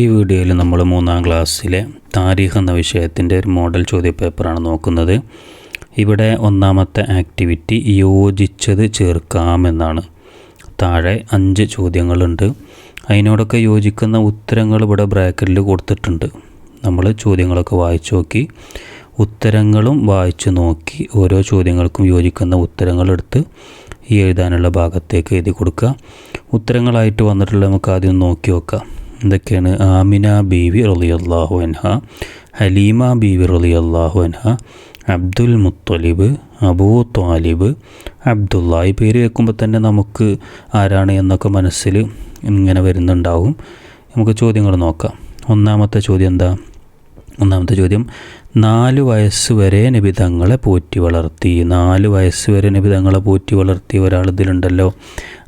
ഈ വീഡിയോയിൽ നമ്മൾ മൂന്നാം ക്ലാസ്സിലെ താരീഖ് എന്ന വിഷയത്തിന്റെ ഒരു മോഡൽ ചോദ്യപേപ്പറാണ് നോക്കുന്നത്. ഇവിടെ ഒന്നാമത്തെ ആക്ടിവിറ്റി യോജിച്ചത് ചേർക്കാമെന്നാണ്. താഴെ അഞ്ച് ചോദ്യങ്ങളുണ്ട്. അതിനോടൊക്കെ യോജിക്കുന്ന ഉത്തരങ്ങൾ ഇവിടെ ബ്രാക്കറ്റിൽ കൊടുത്തിട്ടുണ്ട്. നമ്മൾ ചോദ്യങ്ങളൊക്കെ വായിച്ചു നോക്കി. ഉത്തരങ്ങളും വായിച്ചു നോക്കി ഓരോ ചോദ്യങ്ങൾക്കും യോജിക്കുന്ന ഉത്തരങ്ങളെടുത്ത് ഈ എഴുതാനുള്ള ഭാഗത്തേക്ക് എഴുതി കൊടുക്കുക. ഉത്തരങ്ങളായിട്ട് വന്നിട്ടുള്ള നമുക്ക് ആദ്യം നോക്കി നോക്കാം. എന്തൊക്കെയാണ്? ആമിന ബീവി റലി അള്ളാഹു അൻഹ ഹലീമ ബീവി റലി അള്ളാഹു അൻഹ അബ്ദുൽ മുത്തലിബ് അബൂ ത്വാലിബ് അബ്ദുള്ള ഈ പേര് കേൾക്കുമ്പോൾ തന്നെ നമുക്ക് ആരാണ് എന്നൊക്കെ മനസ്സിൽ ഇങ്ങനെ വരുന്നുണ്ടാവും. നമുക്ക് ചോദ്യങ്ങൾ നോക്കാം. ഒന്നാമത്തെ ചോദ്യം എന്താ? ഒന്നാമത്തെ ചോദ്യം നാല് വയസ്സ് വരെ നിബിതങ്ങളെ പോറ്റി വളർത്തി. നാല് വയസ്സ് വരെ നിബിതങ്ങളെ പോറ്റി വളർത്തിയ ഒരാൾ ഇതിലുണ്ടല്ലോ.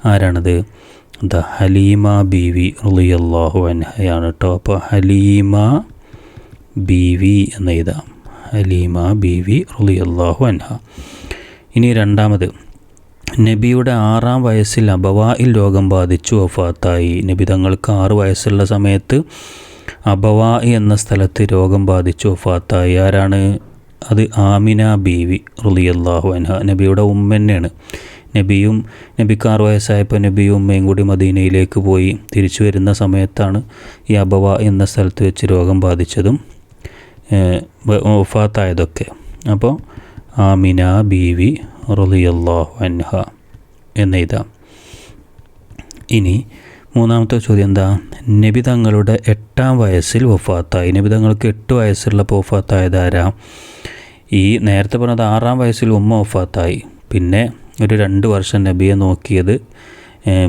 ആരാണത്? എന്താ ഹലീമ ബീവി റളിയല്ലാഹു അൻഹയാണ് കേട്ടോ അപ്പോൾ ഹലീമ ബീവി എന്ന് എഴുതാം ഹലീമ ബീവി റളിയല്ലാഹു അൻഹ. ഇനി രണ്ടാമത്. നബിയുടെ ആറാം വയസ്സിൽ അബവായിൽ രോഗം ബാധിച്ചു വഫാത്തായി. നബി തങ്ങൾക്ക് ആറ് വയസ്സുള്ള സമയത്ത് അബവായി എന്ന സ്ഥലത്ത് രോഗം ബാധിച്ചു വഫാത്തായി. ആരാണ്? അത് ആമിന ബീവി റുലിയല്ലാഹു അൻഹ. നബിയുടെ ഉമ്മ തന്നെയാണ്. നബിയും നബിക്ക് ആറ് നബിയും ഉമ്മയും കൂടി മദീനയിലേക്ക് പോയി. തിരിച്ചു വരുന്ന സമയത്താണ് ഈ അബവ എന്ന സ്ഥലത്ത് വെച്ച് രോഗം ബാധിച്ചതും ഒഫാത്തായതൊക്കെ അപ്പോൾ ആമിന ബീവി റളിയല്ലാഹു അൻഹ എന്നെഴുതാം. ഇനി മൂന്നാമത്തെ ചോദ്യം എന്താ? നബി തങ്ങളുടെ എട്ടാം വയസ്സിൽ വഫാത്തായി. നബി തങ്ങൾക്ക് എട്ട് വയസ്സുള്ളപ്പോൾ വഫാത്തായത് ആരാ? ഈ നേരത്തെ പറഞ്ഞത് ആറാം വയസ്സിൽ ഉമ്മ വഫാത്തായി. പിന്നെ ഒരു രണ്ട് വർഷം നബിയെ നോക്കിയത്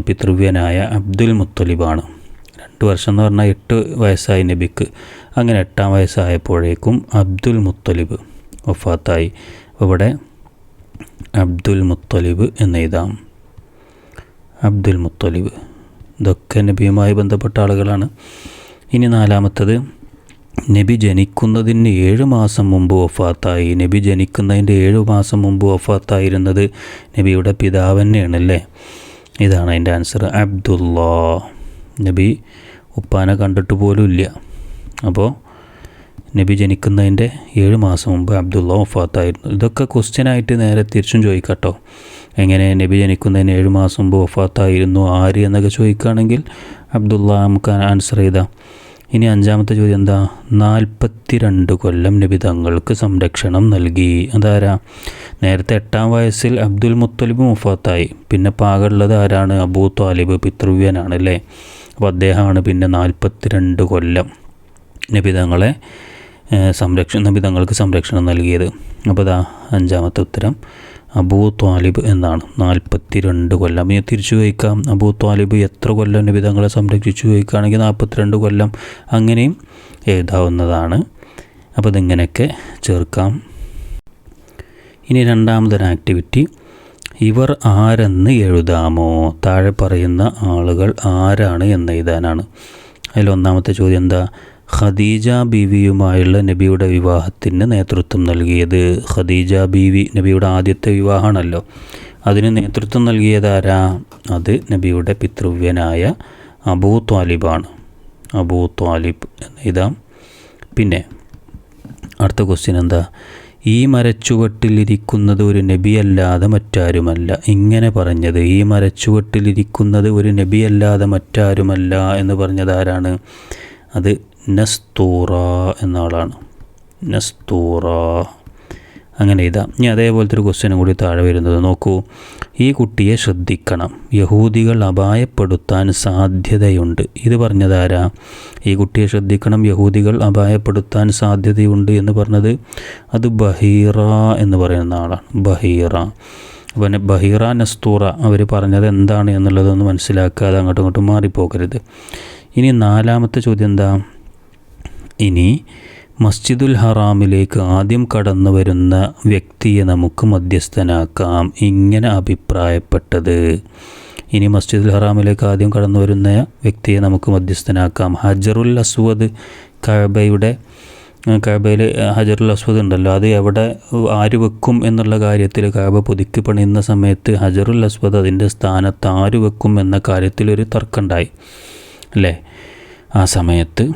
പിതൃവ്യനായ അബ്ദുൽ മുത്തലിബാണ്. രണ്ട് വർഷം എന്ന് പറഞ്ഞാൽ എട്ട് വയസ്സായി നബിക്ക്. അങ്ങനെ എട്ടാം വയസ്സായപ്പോഴേക്കും അബ്ദുൽ മുത്തലിബ് വഫാത്തായി. ഇവിടെ അബ്ദുൽ മുത്തലിബ് എന്ന് എന്നെഴുതാം അബ്ദുൽ മുത്തലിബ്. ഇതൊക്കെ നബിയുമായി ബന്ധപ്പെട്ട ആളുകളാണ്. ഇനി നാലാമത്തത് നബി ജനിക്കുന്നതിന് ഏഴ് മാസം മുമ്പ് വഫാത്തായി. നബി ജനിക്കുന്നതിന്റെ ഏഴ് മാസം മുമ്പ് വഫാത്തായിരുന്നത് നബിയുടെ പിതാവ് തന്നെയാണല്ലേ? ഇതാണ് അതിന്റെ ആൻസർ അബ്ദുല്ലാ. നബി ഉപ്പാനെ കണ്ടിട്ട് പോലും ഇല്ല. അപ്പോൾ നബി ജനിക്കുന്നതിന്റെ ഏഴ് മാസം മുമ്പ് അബ്ദുള്ള വഫാത്തായിരുന്നു. ഇതൊക്കെ ക്വസ്റ്റ്യനായിട്ട് നേരെ തിരിച്ചും ചോദിക്കട്ടോ. എങ്ങനെ നബി ജനിക്കുന്നതിന് ഏഴ് മാസം മുമ്പ് വഫാത്തായിരുന്നു ആര് എന്നൊക്കെ ചോദിക്കുകയാണെങ്കിൽ അബ്ദുള്ള നമുക്ക് ആൻസർ ചെയ്താം. ഇനി അഞ്ചാമത്തെ ചോദ്യം എന്താ? നാൽപ്പത്തി രണ്ട് കൊല്ലം നബി തങ്ങൾക്ക് സംരക്ഷണം നൽകി. അതാരാ? നേരത്തെ എട്ടാം വയസ്സിൽ അബ്ദുൽ മുത്തലിബ് മുഫാത്തായി. പിന്നെ പാകുള്ളത് ആരാണ്? അബൂ താലിബ് പിതൃവ്യനാണ് അല്ലേ അപ്പോൾ അദ്ദേഹമാണ് പിന്നെ നാൽപ്പത്തി രണ്ട് കൊല്ലം നബി തങ്ങളെ സംരക്ഷണം നബി തങ്ങൾക്ക് സംരക്ഷണം നൽകിയത്. അപ്പോൾ ഇതാ അഞ്ചാമത്തെ ഉത്തരം. അബൂ ത്വാലിബ് എന്നാണ്. നാൽപ്പത്തി രണ്ട് കൊല്ലം. ഇനി തിരിച്ചു ചോദിക്കാം. അബൂ ത്വാലിബ് എത്ര കൊല്ലം നിബിതങ്ങളെ സംരക്ഷിച്ചു ചോദിക്കുകയാണെങ്കിൽ നാൽപ്പത്തിരണ്ട് കൊല്ലം അങ്ങനെയും എഴുതാവുന്നതാണ്. അപ്പോൾ ഇതിങ്ങനെയൊക്കെ ചേർക്കാം. ഇനി രണ്ടാമതൊരു ആക്ടിവിറ്റി. ഇവർ ആരെന്ന് എഴുതാമോ? താഴെ പറയുന്ന ആളുകൾ ആരാണ് എന്ന് എഴുതാനാണ്. അതിൽ ഒന്നാമത്തെ ചോദ്യം എന്താ? ഖദീജ ബീവിയുമായുള്ള നബിയുടെ വിവാഹത്തിന് നേതൃത്വം നൽകിയത്. ഖദീജ ബീവി നബിയുടെ ആദ്യത്തെ വിവാഹമാണല്ലോ. അതിന് നേതൃത്വം നൽകിയത് ആരാ അത് നബിയുടെ പിതൃവ്യനായ അബൂ ത്വാലിബാണ്. അബൂ ത്വാലിബ് ഇതാം. പിന്നെ അടുത്ത ക്വസ്റ്റ്യൻ എന്താ? ഈ മരച്ചുവട്ടിലിരിക്കുന്നത് ഒരു നബിയല്ലാതെ മറ്റാരുമല്ല. ഇങ്ങനെ പറഞ്ഞത് ഈ മരച്ചുവട്ടിലിരിക്കുന്നത് ഒരു നബിയല്ലാതെ മറ്റാരുമല്ല എന്ന് പറഞ്ഞത് ആരാണ്? അത് നസ്തൂറ എന്ന ആളാണ് നസ്തൂറ. അങ്ങനെ ഇതാ. ഇനി അതേപോലത്തെ ഒരു ക്വസ്റ്റ്യനും കൂടി താഴെ വരുന്നത് നോക്കൂ. ഈ കുട്ടിയെ ശ്രദ്ധിക്കണം. യഹൂദികൾ അപായപ്പെടുത്താൻ സാധ്യതയുണ്ട്. ഇത് പറഞ്ഞതാരാ? ഈ കുട്ടിയെ ശ്രദ്ധിക്കണം. യഹൂദികൾ അപായപ്പെടുത്താൻ സാധ്യതയുണ്ട് എന്ന് പറഞ്ഞത് അത് ബഹീറ എന്ന് പറയുന്ന ആളാണ്. ബഹീറ. പിന്നെ ബഹീറ നസ്തൂറ അവർ പറഞ്ഞത് എന്താണ് എന്നുള്ളതൊന്ന് മനസ്സിലാക്കാതെ അങ്ങോട്ടും ഇങ്ങോട്ടും മാറിപ്പോകരുത്. ഇനി നാലാമത്തെ ചോദ്യം എന്താ? ഇനി മസ്ജിദുൽ ഹറാമിലേക്ക് ആദ്യം കടന്നു വരുന്ന വ്യക്തിയെ നമുക്ക് മധ്യസ്ഥനാക്കാം. ഇങ്ങനെ അഭിപ്രായപ്പെട്ടത്. ഇനി മസ്ജിദുൽ ഹറാമിലേക്ക് ആദ്യം കടന്നു വരുന്ന വ്യക്തിയെ നമുക്ക് മധ്യസ്ഥനാക്കാം. ഹജറുൽ അസ്വദ് കഴബയുടെ കഴബയിൽ ഹജറുൽ അസ്വദ് ഉണ്ടല്ലോ. അത് എവിടെ ആര് വെക്കും എന്നുള്ള കാര്യത്തിൽ കഴബ പുതുക്കി പണിയുന്ന സമയത്ത് ഹജറുൽ അസ്വദ് അതിന്റെ സ്ഥാനത്ത് ആര് വെക്കും എന്ന കാര്യത്തിലൊരു തർക്കമുണ്ടായി. അല്ലേ? ആ സമയത്ത്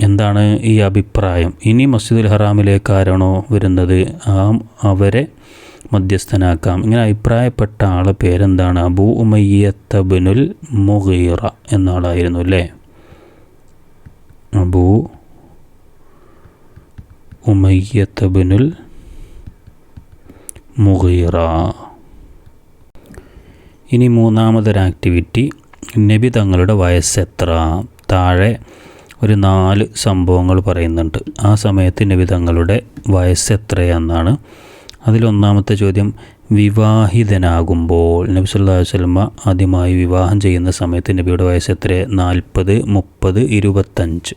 എന്താണ് ഈ അഭിപ്രായം? ഇനി മസ്ജിദുൽ ഹറാമിലേക്കാരാണോ വരുന്നത്? ആ അവരെ മധ്യസ്ഥനാക്കാം. ഇങ്ങനെ അഭിപ്രായപ്പെട്ട ആളെ പേരെന്താണ്? അബൂ ഉമയ്യത്തബിനുൽ മുഗീറ എന്ന ആളായിരുന്നു അല്ലേ? അബൂ ഉമയ്യത്തബിനുൽ മുഗീറ. ഇനി മൂന്നാമതൊരു ആക്ടിവിറ്റി നബി തങ്ങളുടെ വയസ്സ് എത്ര? താഴെ ഒരു നാല് സംഭവങ്ങൾ പറയുന്നുണ്ട്. ആ സമയത്ത് നബിതങ്ങളുടെ വയസ്സ് എത്രയെന്നാണ്. അതിലൊന്നാമത്തെ ചോദ്യം വിവാഹിതനാകുമ്പോൾ നബി സല്ലല്ലാഹു അലൈഹി വസല്ലമ ആദ്യമായി വിവാഹം ചെയ്യുന്ന സമയത്ത് നബിയുടെ വയസ്സ് എത്ര? നാൽപ്പത് മുപ്പത് ഇരുപത്തഞ്ച്.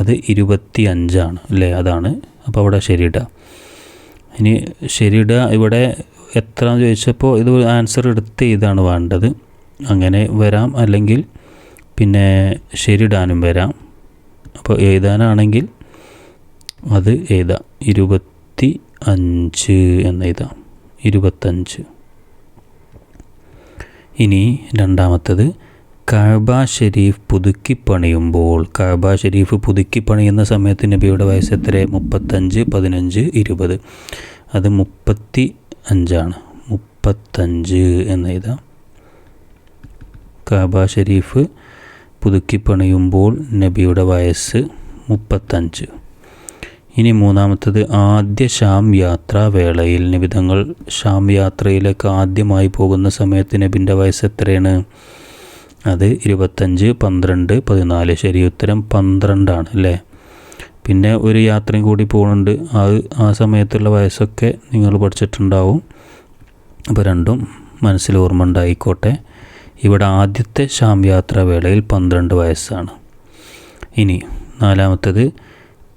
അത് ഇരുപത്തി അഞ്ചാണ് അല്ലേ? അതാണ്. അപ്പോൾ അവിടെ ശരിയിട. ഇനി ശരിയിട ഇവിടെ എത്ര എന്ന് ചോദിച്ചപ്പോൾ ഇത് ആൻസർ എടുത്ത് ഇതാണ് വേണ്ടത്. അങ്ങനെ വരാം. അല്ലെങ്കിൽ പിന്നെ ശരിയിടാനും വരാം. അപ്പോൾ എഴുതാനാണെങ്കിൽ അത് എഴുതാം. ഇരുപത്തി അഞ്ച് എന്ന് എഴുതാം. ഇരുപത്തഞ്ച് ഇനി രണ്ടാമത്തത് കഅബ ഷെരീഫ് പുതുക്കി പണിയുമ്പോൾ കഅബ ഷെരീഫ് പുതുക്കി പണിയുന്ന സമയത്ത് നബിയുടെ വയസ്സ് എത്ര മുപ്പത്തഞ്ച് പതിനഞ്ച് ഇരുപത്. അത് മുപ്പത്തി അഞ്ചാണ് മുപ്പത്തഞ്ച് എന്ന് എഴുതാം. കഅബ ഷരീഫ് പുതുക്കി പണിയുമ്പോൾ നബിയുടെ വയസ്സ് മുപ്പത്തഞ്ച്. ഇനി മൂന്നാമത്തത് ആദ്യ ഷാം യാത്രാ വേളയിൽ തങ്ങൾ ഷാം യാത്രയിലേക്ക് ആദ്യമായി പോകുന്ന സമയത്ത് നബിന്റെ വയസ്സ് എത്രയാണ്? അത് ഇരുപത്തഞ്ച് പന്ത്രണ്ട് പതിനാല്. ശരി ഉത്തരം പന്ത്രണ്ടാണ് അല്ലേ? പിന്നെ ഒരു യാത്രയും കൂടി പോകുന്നുണ്ട്. അത് ആ സമയത്തുള്ള വയസ്സൊക്കെ നിങ്ങൾ പഠിച്ചിട്ടുണ്ടാവും. അപ്പോൾ രണ്ടും മനസ്സിൽ ഓർമ്മ ഉണ്ടായിക്കോട്ടെ. ഇവിടെ ആദ്യത്തെ ശാം യാത്ര വേളയിൽ പന്ത്രണ്ട് വയസ്സാണ്. ഇനി നാലാമത്തത്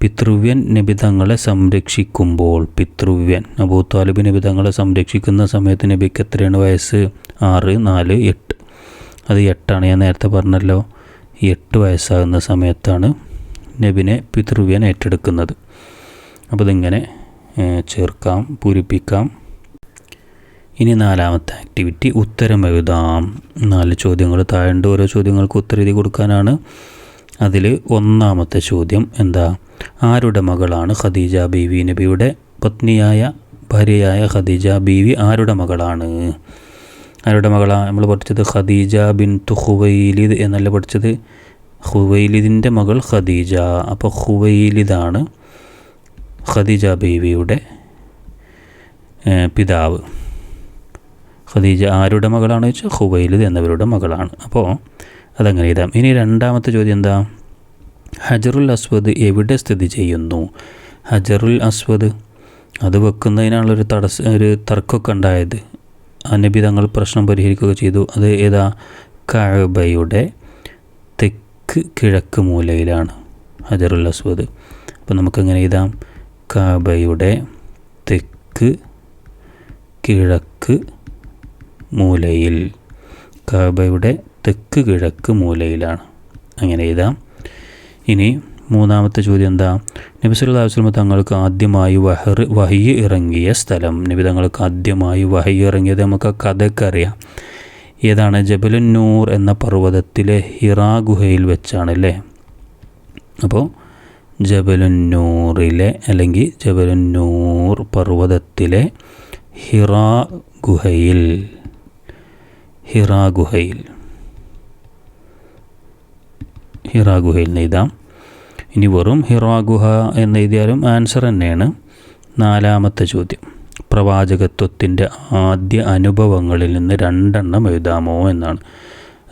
പിതൃവ്യൻ നിബിതങ്ങളെ സംരക്ഷിക്കുമ്പോൾ പിതൃവ്യൻ അബൂത്താലിബ് താലിബ് നിബിതങ്ങളെ സംരക്ഷിക്കുന്ന സമയത്ത് നബിക്ക് എത്രയാണ് വയസ്സ്? ആറ് നാല് എട്ട്. അത് എട്ടാണ് ഞാൻ നേരത്തെ പറഞ്ഞല്ലോ. എട്ട് വയസ്സാകുന്ന സമയത്താണ് നബിനെ പിതൃവ്യൻ ഏറ്റെടുക്കുന്നത്. അപ്പോൾ ഇതിങ്ങനെ ചേർക്കാം പൂരിപ്പിക്കാം. ഇനി നാലാമത്തെ ആക്ടിവിറ്റി ഉത്തരം എഴുതാം. നാല് ചോദ്യങ്ങൾ താഴേണ്ട ഓരോ ചോദ്യങ്ങൾക്ക് ഉത്തരം എഴുതി കൊടുക്കാനാണ്. അതിൽ ഒന്നാമത്തെ ചോദ്യം എന്താ? ആരുടെ മകളാണ് ഖദീജ ബീവി നബിയുടെ പത്നിയായ ഭാര്യയായ ഖദീജ ബീവി ആരുടെ മകളാണ്? ആരുടെ മകളാണ് നമ്മൾ പഠിച്ചത് ഖദീജ ബിൻ ഹുവൈലിദ് എന്നല്ല പഠിച്ചത്? ഹുവൈലിദിന്റെ മകൾ ഖദീജ. അപ്പോൾ ഹുവൈലിദാണ് ഖദീജ ബീവിയുടെ പിതാവ്. ഖദീജ ആരുടെ മകളാണ് വെച്ചാൽ ഹുവൈലിദ് എന്നവരുടെ മകളാണ്. അപ്പോൾ അതങ്ങനെ എഴുതാം ഇനി രണ്ടാമത്തെ ചോദ്യം എന്താ? ഹജറുൽ അസ്വദ് എവിടെ സ്ഥിതി ചെയ്യുന്നു? ഹജറുൽ അസ്വദ് അത് വെക്കുന്നതിനുള്ളൊരു തടസ്സ ഒരു തർക്കമൊക്കെ ഉണ്ടായത്. അനബി നബി തങ്ങൾ പ്രശ്നം പരിഹരിക്കുക ചെയ്തു. അത് ഏതാ? കഅബയുടെ തെക്ക് കിഴക്ക് മൂലയിലാണ് ഹജറുൽ അസ്വദ്. അപ്പോൾ നമുക്കങ്ങനെ എഴുതാം. കഅബയുടെ തെക്ക് കിഴക്ക് മൂലയിൽ. കാബയുടെ തെക്ക് കിഴക്ക് മൂലയിലാണ്. അങ്ങനെ എഴുതാം ഇനി മൂന്നാമത്തെ ചോദ്യം എന്താ? നബി അലൈഹി തങ്ങൾക്ക് ആദ്യമായി വഹർ വഹയ്യ് ഇറങ്ങിയ സ്ഥലം. നബി തങ്ങൾക്ക് ആദ്യമായി വഹയ്യ് ഇറങ്ങിയത് നമുക്ക് ആ കഥയൊക്കെ അറിയാം. ഏതാണ്? ജബലുൻ നൂർ എന്ന പർവതത്തിലെ ഹിറാ ഗുഹയിൽ വെച്ചാണല്ലേ? അപ്പോൾ ജബലുൻ നൂറിലെ അല്ലെങ്കിൽ ജബലുൻ നൂർ പർവതത്തിലെ ഹിറാ ഗുഹയിൽ ഹിറാ ഗുഹയിൽ. ഹിറാ ഗുഹയിൽ എഴുതാം. ഇനി വെറും ഹിറാ ഗുഹ എന്ന് എഴുതിയാലും ആൻസർ തന്നെയാണ്. നാലാമത്തെ ചോദ്യം. പ്രവാചകത്വത്തിന്റെ ആദ്യ അനുഭവങ്ങളിൽ നിന്ന് രണ്ടെണ്ണം എഴുതാമോ എന്നാണ്.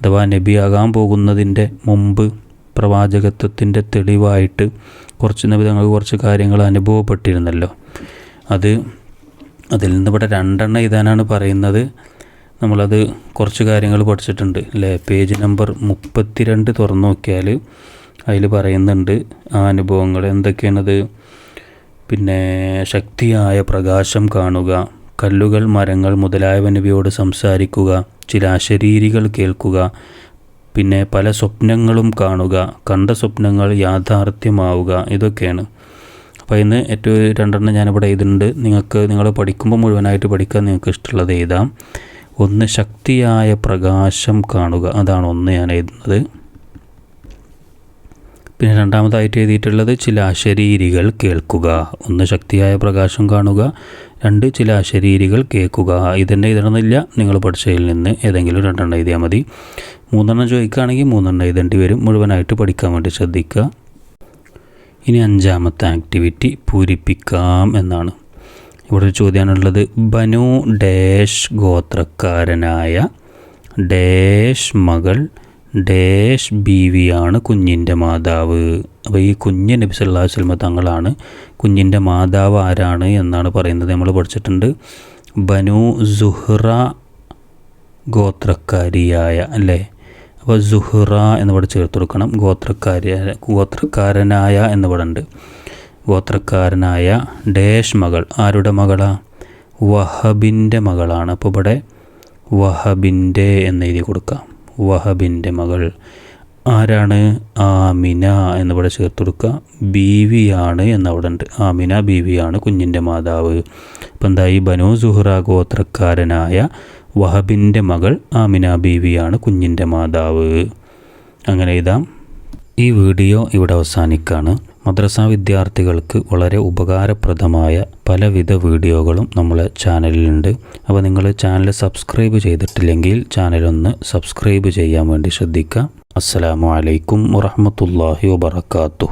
അഥവാ നബിയാകാൻ പോകുന്നതിന്റെ മുമ്പ് പ്രവാചകത്വത്തിന്റെ തെളിവായിട്ട് കുറച്ച് നബി തങ്ങൾക്ക് കുറച്ച് കാര്യങ്ങൾ അനുഭവപ്പെട്ടിരുന്നല്ലോ. അത് അതിൽ നിന്ന് ഇവിടെ രണ്ടെണ്ണം എഴുതാനാണ് പറയുന്നത്. നമ്മളത് കുറച്ച് കാര്യങ്ങൾ പഠിച്ചിട്ടുണ്ട്. അല്ലേ? പേജ് നമ്പർ മുപ്പത്തിരണ്ട് തുറന്നു നോക്കിയാൽ അതിൽ പറയുന്നുണ്ട് ആ അനുഭവങ്ങൾ. എന്തൊക്കെയാണത്? പിന്നെ ശക്തിയായ പ്രകാശം കാണുക കല്ലുകൾ മരങ്ങൾ മുതലായവ നബിയോട് സംസാരിക്കുക ചില അശരീരികൾ കേൾക്കുക പിന്നെ പല സ്വപ്നങ്ങളും കാണുക കണ്ട സ്വപ്നങ്ങൾ യാഥാർത്ഥ്യമാവുക ഇതൊക്കെയാണ്. അപ്പോൾ ഇന്ന് ഏറ്റവും രണ്ടെണ്ണം ഞാനിവിടെ എഴുതുന്നുണ്ട് നിങ്ങൾക്ക് നിങ്ങൾ പഠിക്കുമ്പോൾ മുഴുവനായിട്ട് പഠിക്കാൻ നിങ്ങൾക്ക് ഇഷ്ടമുള്ളത് എഴുതാം. ഒന്ന് ശക്തിയായ പ്രകാശം കാണുക. അതാണ് ഒന്ന് ഞാൻ എഴുതുന്നത്. പിന്നെ രണ്ടാമതായിട്ട് എഴുതിയിട്ടുള്ളത് ചില അശരീരികൾ കേൾക്കുക. ഒന്ന് ശക്തിയായ പ്രകാശം കാണുക രണ്ട് ചില അശരീരികൾ കേൾക്കുക. ഇതന്നെ എഴുതണമെന്നില്ല. നിങ്ങൾ പഠിച്ചതിൽ നിന്ന് ഏതെങ്കിലും രണ്ടെണ്ണം എഴുതിയാൽ മതി. മൂന്നെണ്ണം ചോദിക്കുകയാണെങ്കിൽ മൂന്നെണ്ണം എഴുതേണ്ടി വരും. മുഴുവനായിട്ട് പഠിക്കാൻ വേണ്ടി ശ്രദ്ധിക്കുക. ഇനി അഞ്ചാമത്തെ ആക്ടിവിറ്റി പൂരിപ്പിക്കാം എന്നാണ്. ഇവിടെ ഒരു ചോദ്യമാണുള്ളത് ബനു ഡാഷ് ഗോത്രക്കാരനായ ഡാഷ് മകൾ ഡാഷ് ബീവിയാണ് കുഞ്ഞിന്റെ മാതാവ്. അപ്പോൾ ഈ കുഞ്ഞ് നബി സല്ലാ അലൈഹി വസല്ലമ തങ്ങളാണ്. കുഞ്ഞിന്റെ മാതാവ് ആരാണ് എന്നാണ് പറയുന്നത് നമ്മൾ പഠിച്ചിട്ടുണ്ട്. ബനു സുഹ്റ ഗോത്രക്കാരിയായ അല്ലേ? അപ്പോൾ സുഹ്റ എന്നിവിടെ ചേർത്ത് കൊടുക്കണം. ഗോത്രക്കാരിയായ ഗോത്രക്കാരനായ എന്നിവിടെ ഉണ്ട്. ഗോത്രക്കാരനായ ഡേഷ് മകൾ. ആരുടെ മകളാ? വഹബിന്റെ മകളാണ്. അപ്പോൾ ഇവിടെ വഹബിന്റെ എന്ന് എഴുതി കൊടുക്കാം. വഹബിന്റെ മകൾ. ആരാണ്? ആമിന എന്നിവിടെ ചേർത്ത് കൊടുക്കുക ബീവിയാണ് എന്നവിടെ ഉണ്ട്. ആമിന ബീവിയാണ് കുഞ്ഞിന്റെ മാതാവ്. അപ്പം എന്തായി? ബനു സുഹ്റ ഗോത്രക്കാരനായ വഹബിന്റെ മകൾ ആമിന ബീവിയാണ് കുഞ്ഞിന്റെ മാതാവ്. അങ്ങനെ എഴുതാം. ഈ വീഡിയോ ഇവിടെ അവസാനിക്കാണ്. മദ്രസ വിദ്യാർത്ഥികൾക്ക് വളരെ ഉപകാരപ്രദമായ പലവിധ വീഡിയോകളും നമ്മളെ ചാനലിലുണ്ട്. അപ്പോൾ നിങ്ങൾ ചാനൽ സബ്സ്ക്രൈബ് ചെയ്തിട്ടില്ലെങ്കിൽ ചാനലൊന്ന് സബ്സ്ക്രൈബ് ചെയ്യാൻ വേണ്ടി ശ്രദ്ധിക്കുക അസ്സലാമു അലൈക്കും വറഹമത്തല്ലാഹി വബർക്കാത്തു